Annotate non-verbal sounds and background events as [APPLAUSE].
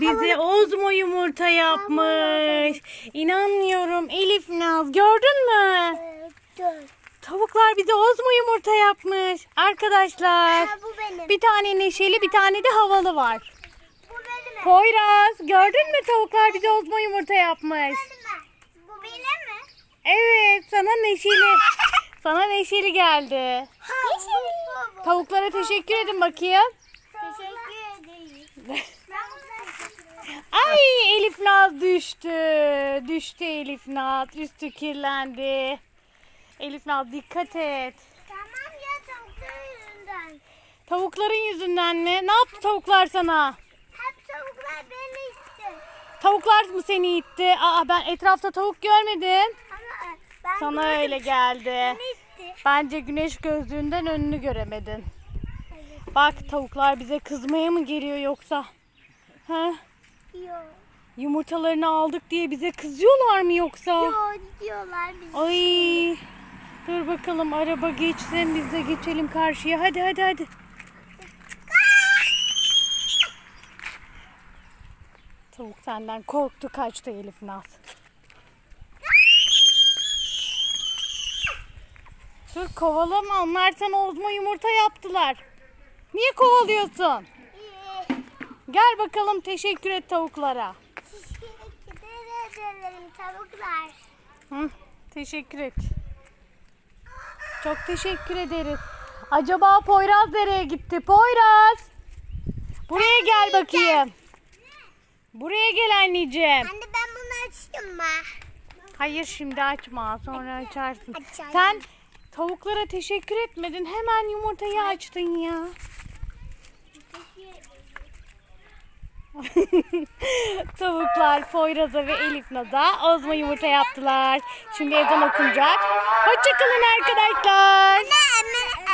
Bize ozmo yumurta yapmış. İnanmıyorum Elif Naz gördün mü? Dur. Tavuklar bize ozmo yumurta yapmış. Arkadaşlar Ha, bu benim. bir tane neşeli bir tane de havalı var. Bu benim. Poyraz gördün mü tavuklar bize ozmo yumurta yapmış. Bu benim mi? Evet sana neşeli. [LAUGHS] Sana neşeli geldi. Ha. Tavuklara teşekkür edin bakayım. Teşekkür ederim. [LAUGHS] Ay Elif Naz düştü. Düştü Elif Naz. Üstü kirlendi. Elif Naz dikkat et. tamam ya tavuklar yüzünden. Tavukların yüzünden mi? Ne yaptı tavuklar sana? Hep tavuklar beni itti. Tavuklar mı seni itti? Aa ben etrafta tavuk görmedim. Ama e, ben Sana gördüm, öyle geldi. Bence güneş gözlüğünden önünü göremedin. Bak tavuklar bize kızmaya mı geliyor yoksa? Ha? Yok. Yumurtalarını aldık diye bize kızıyorlar mı yoksa? Yok diyorlar bize. Ay. Dur bakalım araba geçsin biz de geçelim karşıya. Hadi hadi hadi. Tavuk senden korktu kaçtı Elif Naz. Dur kovalama onlar sana ozma yumurta yaptılar. Niye kovalıyorsun? Gel bakalım teşekkür et tavuklara. Teşekkür ederim tavuklar. Hı, teşekkür et. Çok teşekkür ederiz. Acaba Poyraz nereye gitti? Poyraz! Buraya gel bakayım. Buraya gel anneciğim. Anne ben bunu açayım mı? Hayır şimdi açma sonra açarsın. Açayım. Sen tavuklara teşekkür etmedin. Hemen yumurtayı açtın ya. [LAUGHS] Tavuklar Poyraz'a ve Elif Naz'a ozma yumurta yaptılar. Şimdi ezan okunacak. Hoşçakalın arkadaşlar.